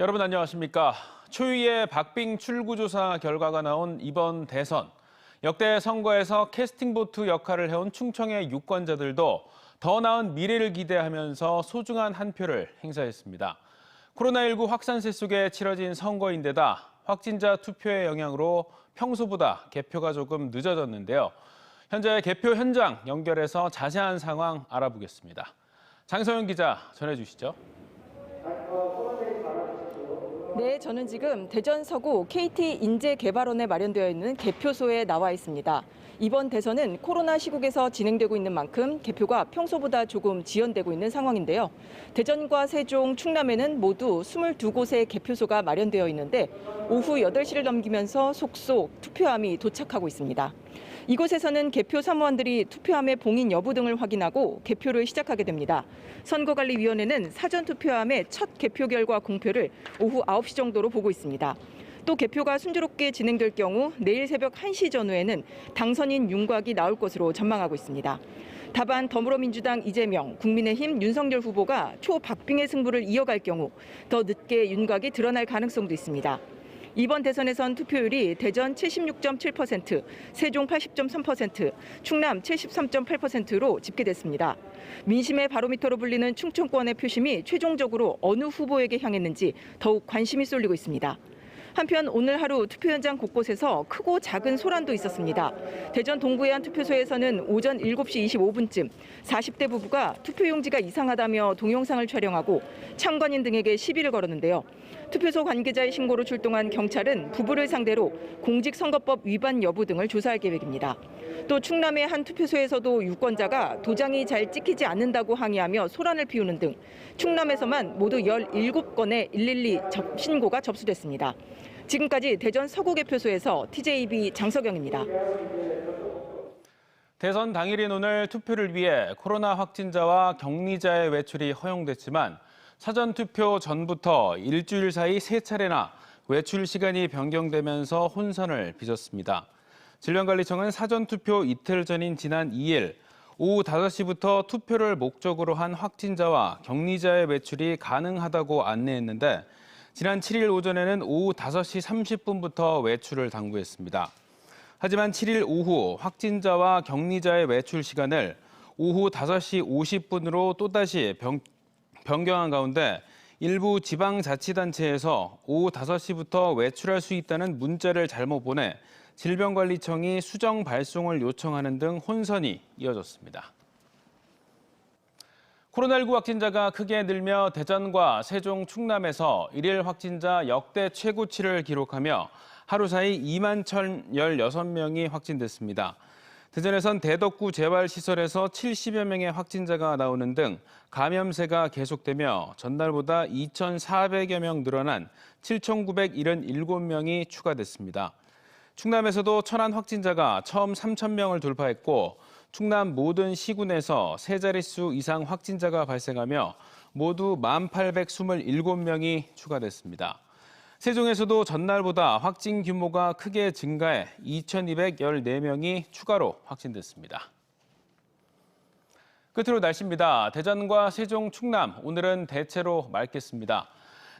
여러분 안녕하십니까. 초유의 박빙 출구조사 결과가 나온 이번 대선. 역대 선거에서 캐스팅보트 역할을 해온 충청의 유권자들도 더 나은 미래를 기대하면서 소중한 한 표를 행사했습니다. 코로나19 확산세 속에 치러진 선거인데다 확진자 투표의 영향으로 평소보다 개표가 조금 늦어졌는데요. 현재 개표 현장 연결해서 자세한 상황 알아보겠습니다. 장서영 기자 전해주시죠. 네, 저는 지금 대전 서구 KT 인재개발원에 마련되어 있는 개표소에 나와 있습니다. 이번 대선은 코로나 시국에서 진행되고 있는 만큼 개표가 평소보다 조금 지연되고 있는 상황인데요. 대전과 세종, 충남에는 모두 22곳의 개표소가 마련되어 있는데 오후 8시를 넘기면서 속속 투표함이 도착하고 있습니다. 이곳에서는 개표 사무원들이 투표함의 봉인 여부 등을 확인하고 개표를 시작하게 됩니다. 선거관리위원회는 사전 투표함의 첫 개표 결과 공표를 오후 9시 정도로 보고 있습니다. 또 개표가 순조롭게 진행될 경우 내일 새벽 1시 전후에는 당선인 윤곽이 나올 것으로 전망하고 있습니다. 다만 더불어민주당 이재명, 국민의힘 윤석열 후보가 초박빙의 승부를 이어갈 경우 더 늦게 윤곽이 드러날 가능성도 있습니다. 이번 대선에선 투표율이 대전 76.7%, 세종 80.3%, 충남 73.8%로 집계됐습니다. 민심의 바로미터로 불리는 충청권의 표심이 최종적으로 어느 후보에게 향했는지 더욱 관심이 쏠리고 있습니다. 한편 오늘 하루 투표 현장 곳곳에서 크고 작은 소란도 있었습니다. 대전 동구의 한 투표소에서는 오전 7시 25분쯤 40대 부부가 투표용지가 이상하다며 동영상을 촬영하고 참관인 등에게 시비를 걸었는데요. 투표소 관계자의 신고로 출동한 경찰은 부부를 상대로 공직선거법 위반 여부 등을 조사할 계획입니다. 또 충남의 한 투표소에서도 유권자가 도장이 잘 찍히지 않는다고 항의하며 소란을 피우는 등 충남에서만 모두 17건의 112 접- 신고가 접수됐습니다. 지금까지 대전 서구 개표소에서 TJB 장석영입니다. 대선 당일인 오늘 투표를 위해 코로나 확진자와 격리자의 외출이 허용됐지만 사전 투표 전부터 일주일 사이 세 차례나 외출 시간이 변경되면서 혼선을 빚었습니다. 질병관리청은 사전 투표 이틀 전인 지난 2일 오후 5시부터 투표를 목적으로 한 확진자와 격리자의 외출이 가능하다고 안내했는데 지난 7일 오전에는 오후 5시 30분부터 외출을 당부했습니다. 하지만 7일 오후 확진자와 격리자의 외출 시간을 오후 5시 50분으로 또다시 변, 변경한 가운데 일부 지방자치단체에서 오후 5시부터 외출할 수 있다는 문자를 잘못 보내 질병관리청이 수정 발송을 요청하는 등 혼선이 이어졌습니다. 코로나19 확진자가 크게 늘며 대전과 세종, 충남에서 일일 확진자 역대 최고치를 기록하며 하루 사이 2만 1,016명이 확진됐습니다. 대전에선 대덕구 재활시설에서 70여 명의 확진자가 나오는 등 감염세가 계속되며 전날보다 2,400여 명 늘어난 7,977명이 추가됐습니다. 충남에서도 천안 확진자가 처음 3천 명을 돌파했고 충남 모든 시군에서 세 자릿수 이상 확진자가 발생하며 모두 1,827명이 추가됐습니다. 세종에서도 전날보다 확진 규모가 크게 증가해 2,214명이 추가로 확진됐습니다. 끝으로 날씨입니다. 대전과 세종, 충남 오늘은 대체로 맑겠습니다.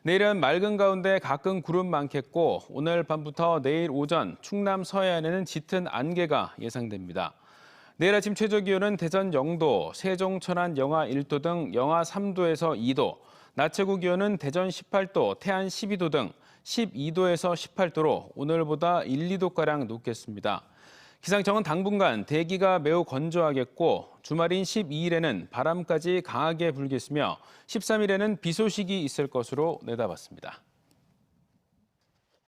내일은 맑은 가운데 가끔 구름 많겠고 오늘 밤부터 내일 오전 충남 서해안에는 짙은 안개가 예상됩니다. 내일 아침 최저 기온은 대전 0도, 세종 천안 영하 1도 등 영하 3도에서 2도, 낮 최고 기온은 대전 18도, 태안 12도 등 12도에서 18도로 오늘보다 1, 2도가량 높겠습니다. 기상청은 당분간 대기가 매우 건조하겠고 주말인 12일에는 바람까지 강하게 불겠으며 13일에는 비 소식이 있을 것으로 내다봤습니다.